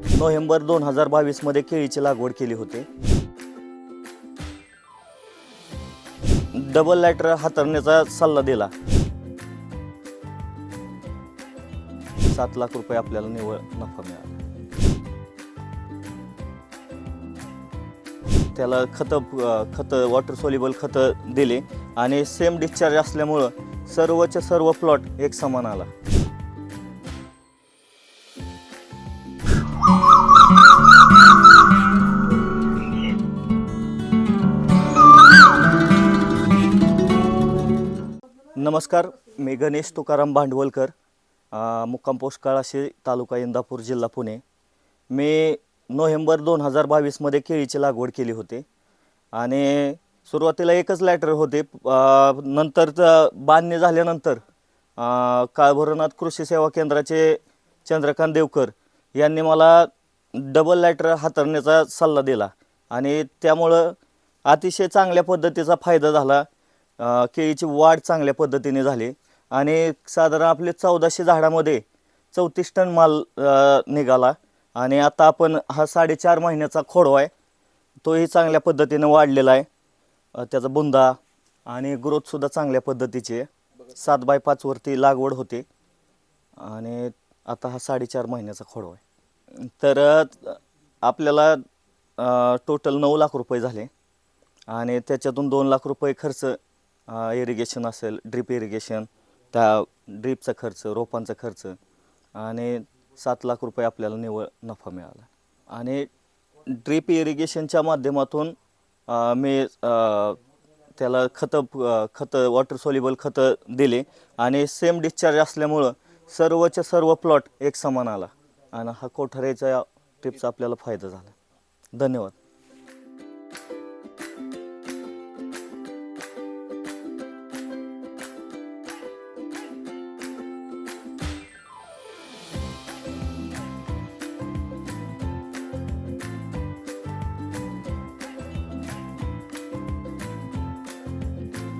November दोन हजार बावीसमध्ये केळीची लागवड केली होती. डबल लायटर हातरण्याचा सल्ला दिला. सात लाख रुपये आपल्याला निव्वळ नफा मिळाला. त्याला खतं खतं वॉटर सोल्युबल खतं दिले आणि सेम डिस्चार्ज असल्यामुळं सर्वच्या सर्व प्लॉट एक समान आला. नमस्कार मी गणेश तुकाराम भांडवलकर मुक्काम पोष्काळाशी तालुका इंदापूर जिल्हा पुणे. मी नोव्हेंबर दोन हजार बावीसमध्ये केळीची लागवड केली होती. आणि सुरुवातीला एकच लॅटर होते नंतर बांधणी झाल्यानंतर काळभोरनाथ कृषी सेवा केंद्राचे चंद्रकांत देवकर यांनी मला डबल लॅटर हाताळण्याचा सल्ला दिला. आणि त्यामुळं अतिशय चांगल्या पद्धतीचा फायदा झाला. केळीची वाढ चांगल्या पद्धतीने झाली. आणि साधारण आपले चौदाशे झाडामध्ये चौतीस टन माल निघाला. आणि आता आपण हा साडेचार महिन्याचा खोडवा आहे. तोही चांगल्या पद्धतीने वाढलेला आहे. त्याचा बुंदा आणि ग्रोथसुद्धा चांगल्या पद्धतीची आहे. सात बाय पाचवरती लागवड होते. आणि आता हा साडेचार महिन्याचा खोडवा आहे. तर आपल्याला टोटल नऊ लाख रुपये झाले. आणि त्याच्यातून दोन लाख रुपये खर्च इरिगेशन असेल ड्रीप इरिगेशन त्या ड्रीपचा खर्च रोपांचा खर्च आणि सात लाख रुपये आपल्याला निव्वळ नफा मिळाला. आणि ड्रीप इरिगेशनच्या माध्यमातून मी त्याला खतं खतं वॉटर सोल्युबल खतं दिले. आणि सेम डिस्चार्ज असल्यामुळं सर्वच्या सर्व प्लॉट एक समान आला. आणि हा कोठाऱ्याच्या ट्रीपचा आपल्याला फायदा झाला. धन्यवाद.